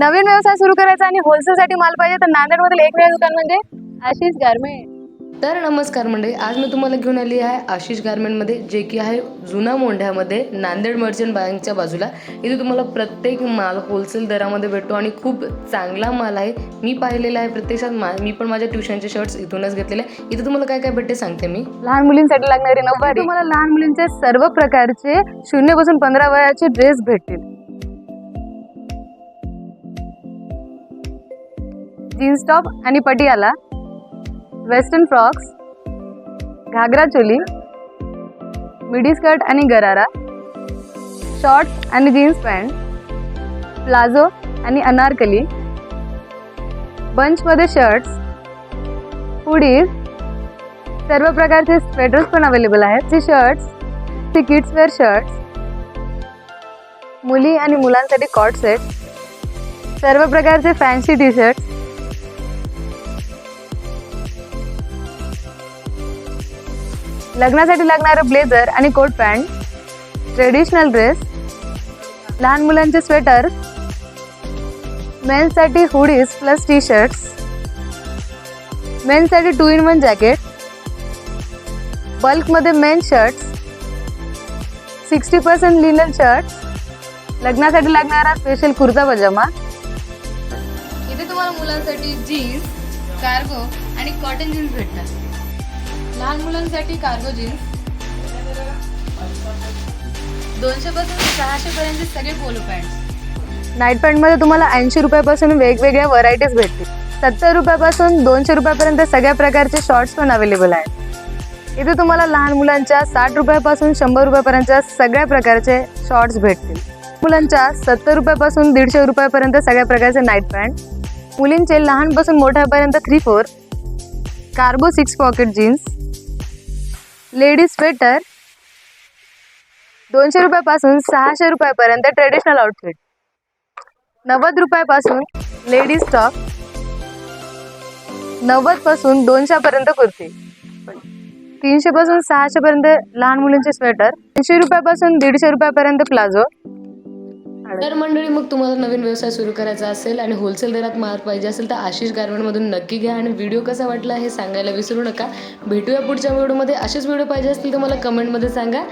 नवीन व्यवसाय सुरू करायचा आणि होलसेलसाठी माल पाहिजे तर नांदेडमधील एकमेव दुकान म्हणजे आशिष गारमेंट. तर नमस्कार मंडळी आज मी तुम्हाला घेऊन आली आहे आशिष गारमेंटमध्ये जे की आहे जुना मोंढ्यामध्ये नांदेड मर्चंट बँकच्या बाजूला. इथे तुम्हाला प्रत्येक माल होलसेल दरामध्ये भेटतो आणि खूप चांगला माल आहे. मी पाहिलेला आहे प्रत्यक्षात मा मी पण माझ्या ट्युशनचे शर्ट्स इथूनच घेतलेले आहे. इथे तुम्हाला काय काय भेटते सांगते मी. लहान मुलींसाठी लागणारी नऊवारी. तुम्हाला लहान मुलींचे सर्व प्रकारचे शून्यपासून पंधरा वयाचे ड्रेस भेटतील. जीन्स टॉप आणि Patiala western frocks ghagra choli midi skirt आणि गरारा शॉर्ट्स आणि जीन्स पॅन्ट प्लाझो आणि अनारकली बंचमध्ये शर्ट्स हुडीज सर्व प्रकारचे स्वेटर्स पण अवेलेबल आहेत. ती शर्ट्स ती किड्स वेअर शर्ट्स मुली आणि मुलांसाठी कॉट सेट सर्व प्रकारचे फॅन्सी टी शर्ट लग्नासाठी लागणारं ब्लेझर आणि कोट पॅन्ट ट्रेडिशनल ड्रेस लहान मुलांचे स्वेटर मेन्ससाठी हुडीज प्लस टी शर्ट्स मेन्ससाठी टू इन वन जॅकेट बल्कमध्ये men shirt sixty percent linen shirt लग्नासाठी लागणारा स्पेशल कुर्ता पजामा. इथे तुम्हाला मुलांसाठी जीन्स कार्गो आणि कॉटन जीन्स भेटतात. लहान मुलांसाठी कार्गो जीन्स दोनशे पासून सहाशे पर्यंत सगळे पोलो पॅन्ट नाईट पॅन्टमध्ये तुम्हाला ऐंशी रुपयापासून वेगवेगळ्या व्हरायटीज भेटतील. सत्तर रुपयापासून दोनशे रुपयापर्यंत सगळ्या प्रकारचे शॉर्ट्स पण अवेलेबल आहेत. इथे तुम्हाला लहान मुलांच्या साठ रुपयापासून शंभर रुपयापर्यंतच्या सगळ्या प्रकारचे शॉर्ट्स भेटतील. मुलांच्या सत्तर रुपयापासून दीडशे रुपयापर्यंत सगळ्या प्रकारचे नाईट पॅन्ट मुलींचे लहानपासून मोठ्यापर्यंत three four cargo six pocket jeans. Ladies sweater. दोनशे रुपयापासून सहाशे रुपयापर्यंत ट्रेडिशनल आउटफिट नव्वद रुपयापासून लेडीज टॉप नव्वदपासून दोनशेपर्यंत कुर्ती. तीनशे पासून सहाशे पर्यंत लहान मुलींचे स्वेटर. तीनशे रुपयापासून दीडशे रुपयापर्यंत प्लाझो. तर मंडळी मग तुम्हाला नवीन व्यवसाय सुरू करायचा असेल आणि होलसेल दरात माल पाहिजे असेल तर आशिष गारमेंटमधून नक्की घ्या आणि व्हिडिओ कसा वाटला हे सांगायला विसरू नका. भेटूया पुढच्या व्हिडिओमध्ये. असेच व्हिडिओ पाहिजे असतील तर मला कमेंटमध्ये सांगा.